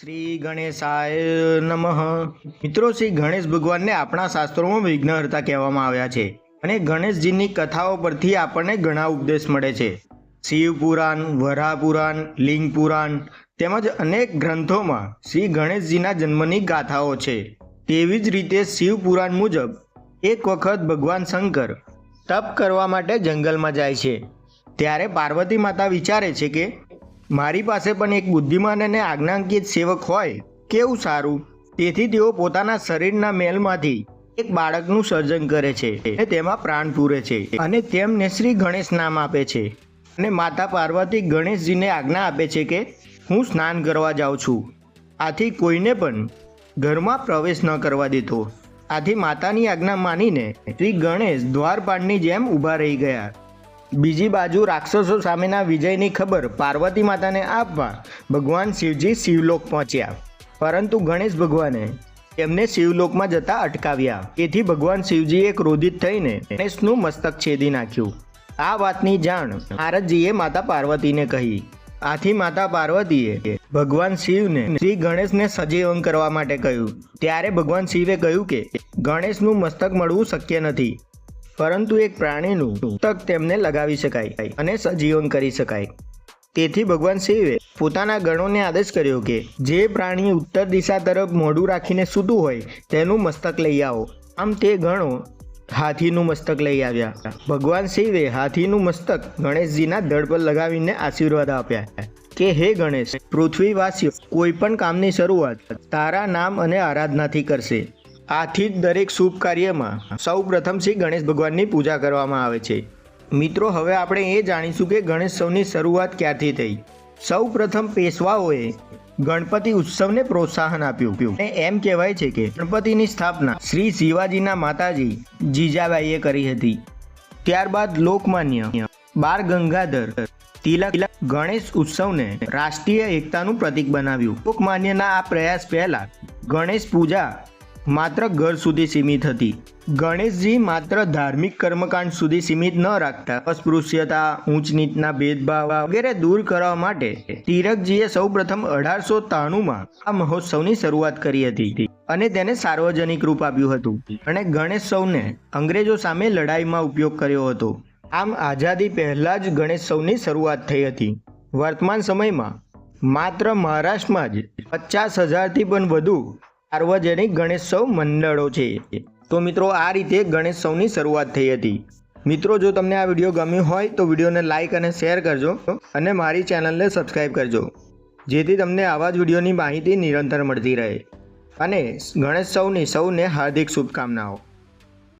શ્રી ગણેશાય નમઃ. મિત્રો, શ્રી ગણેશ ભગવાનને આપણા શાસ્ત્રોમાં વિઘ્નહર્તા કહેવામાં આવ્યા છે અને ગણેશજીની કથાઓ પરથી આપણને ઘણા ઉપદેશ મળે છે. શિવ પુરાણ, વરાહ પુરાણ, લિંગ પુરાણ તેમજ અનેક ગ્રંથોમાં શ્રી ગણેશજીના જન્મની ગાથાઓ છે. તેવી જ રીતે શિવ પુરાણ મુજબ એક વખત ભગવાન શંકર તપ કરવા માટે જંગલમાં જાય છે. ત્યારે પાર્વતી માતા વિચારે છે કે મારી પાસે પણ એક બુદ્ધિમાન અને આજ્ઞાંકિત સેવક હોય, કેવું સારું? તેથી તેઓ પોતાના શરીરના મેલમાંથી એક બાળકનું સર્જન કરે છે અને તેમાં પ્રાણ પૂરે છે અને તેમને શ્રી ગણેશ નામ આપે છે. અને માતા પાર્વતી ગણેશજીને આજ્ઞા આપે છે કે, હું સ્નાન કરવા જાઉં છું. આથી કોઈને પણ ઘરમાં પ્રવેશ ન કરવા દેતો. આથી માતાની આજ્ઞા માનીને શ્રી ગણેશ દ્વારપાળની જેમ ઊભા રહી ગયા. બીજી બાજુ રાક્ષસો સામેના વિજયની ખબર પાર્વતી માતાને આપવા ભગવાન શિવજી શિવલોક પહોંચ્યા. પરંતુ ગણેશ ભગવાને તેમને શિવલોકમાં જતા અટકાવ્યા. તેથી ભગવાન શિવજીએ ક્રોધિત થઈને ગણેશનું મસ્તક છેદી નાખ્યું. આ વાતની જાણ નારદજીએ માતા પાર્વતીને કહી. આથી માતા પાર્વતીએ ભગવાન શિવને શ્રી ગણેશને સજીવન કરવા માટે કહ્યું. ત્યારે ભગવાન શિવે કહ્યું કે ગણેશનું મસ્તક મળવું શક્ય નથી. પરંતુ એક પ્રાણીનું તક તેમને લગાવી શકાય અને સજીવન કરી શકાય. તેથી ભગવાન શિવે પોતાના ગણોને આદેશ કર્યો કે જે પ્રાણી ઉત્તર દિશા તરફ મોઢું રાખીને સૂતું હોય તેનું મસ્તક લઈ આવો. આમ તે ગણો હાથીનું મસ્તક લઈ આવ્યા. ભગવાન શિવે હાથીનું મસ્તક ગણેશજીના ધડ પર લગાવીને આશીર્વાદ આપ્યા કે હે ગણેશ, પૃથ્વીવાસીઓ, કોઈ પણ કામની શરૂઆત તારા નામ અને આરાધનાથી કરશે. આથી જ દરેક શુભ કાર્યમાં સૌ પ્રથમ શ્રી ગણેશ ભગવાનની પૂજા કરવામાં આવે છે. મિત્રો, હવે આપણે એ જાણીશું કે ગણેશોત્સવની શરૂઆત ક્યારથી થઈ. સૌ પ્રથમ પેશવાઓએ ગણપતિ ઉત્સવને પ્રોત્સાહન આપ્યું. એમ કહેવાય છે કે ગણપતિની સ્થાપના શ્રી શિવાજીના માતાજી જીજાબાઈએ કરી હતી. ત્યારબાદ લોકમાન્ય બાર ગંગાધર તિલક ગણેશ ઉત્સવને રાષ્ટ્રીય એકતાનું પ્રતીક બનાવ્યું. લોકમાન્યના આ પ્રયાસ પહેલા ગણેશ પૂજા માત્ર ઘર સુધી સીમિત હતી. ગણેશજી માત્ર ધાર્મિક કર્મકાંડ સુધી સીમિત ન રાખતા. અસ્પૃશ્યતા ઊંચ નીચના ભેદભાવ વગેરે દૂર કરવા માટે તિરકજીએ સૌપ્રથમ અઢારસો ત્રાણુંમાં આ મહોત્સવની શરૂઆત કરી હતી અને તેને સાર્વજનિક રૂપ આપ્યું હતું. અને ગણેશોત્સવને અંગ્રેજો સામે લડાઈમાં ઉપયોગ કર્યો હતો. આમ આઝાદી પહેલા જ ગણેશોત્સવની શરૂઆત થઈ હતી. વર્તમાન સમયમાં માત્ર મહારાષ્ટ્રમાં જ પચાસ હજારથી પણ વધુ સાર્વજનિક ગણેશોત્સવ મંડળો છે. તો મિત્રો, આ રીતે ગણેશોત્સવની શરૂઆત થઈ હતી. મિત્રો, જો તમને આ વીડિયો ગમ્યો હોય, તો વિડીયોને લાઇક અને શેર કરજો અને મારી ચેનલને સબસ્ક્રાઈબ કરજો. જેથી તમને આવા જ વિડીયોની માહિતી નિરંતર મળતી રહે. અને ગણેશોત્સવની સૌને હાર્દિક શુભકામનાઓ.